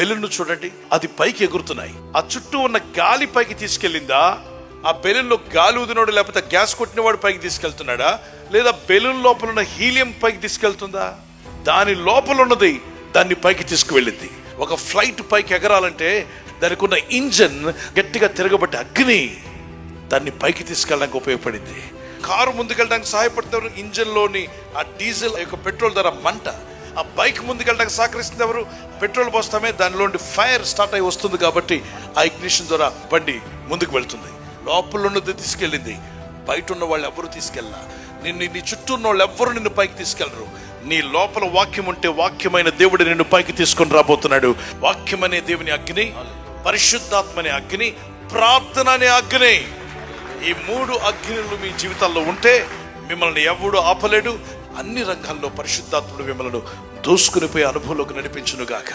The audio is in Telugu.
బెలూన్ను చూడండి. అది పైకి ఎగురుతున్నాయి. ఆ చుట్టూ ఉన్న గాలి పైకి తీసుకెళ్ళిందా? ఆ బెలూన్లో గాలి ఊదినోడు లేకపోతే గ్యాస్ కొట్టినవాడు పైకి తీసుకెళ్తున్నాడా? లేదా బెలూన్ లోపల ఉన్న హీలియం పైకి తీసుకెళ్తుందా? దాని లోపల ఉన్నది దాన్ని పైకి తీసుకువెళ్ళింది. ఒక ఫ్లైట్ పైకి ఎగరాలంటే దానికి ఉన్న ఇంజన్ గట్టిగా తిరగబట్టి అగ్ని దాన్ని పైకి తీసుకెళ్ళడానికి ఉపయోగపడింది. కారు ముందుకెళ్ళడానికి సహాయపడతారు ఇంజన్లోని ఆ డీజిల్ యొక్క పెట్రోల్ ధర మంట. ఆ బైక్ ముందుకెళ్ళడానికి సహకరిస్తుంది ఎవరు? పెట్రోల్ పోస్తామే దానిలోని ఫైర్ స్టార్ట్ అయి వస్తుంది కాబట్టి ఆ ఇగ్నిషన్ ద్వారా బండి ముందుకు వెళ్తుంది. లోపల ఉన్నది తీసుకెళ్ళింది. బయట ఉన్న వాళ్ళు ఎవరు తీసుకెళ్ళా నిన్ను నీ చుట్టూ ఉన్న వాళ్ళు ఎవ్వరు నిన్ను పైకి తీసుకెళ్ళరు నీ లోపల వాక్యం ఉంటే వాక్యమైన దేవుడు నిన్ను పైకి తీసుకొని రాబోతున్నాడు. వాక్యం అనే దేవుని అగ్ని పరిశుద్ధాత్మ అనే అగ్ని ప్రార్థన అనే అగ్ని. ఈ మూడు అగ్నిలు మీ జీవితాల్లో ఉంటే మిమ్మల్ని ఎవడు ఆపలేడు అన్ని రంగాల్లో పరిశుద్ధాత్ముడు మిమ్మల్ని దూసుకుని పోయే అనుభవంలోకి నడిపించునుగాక.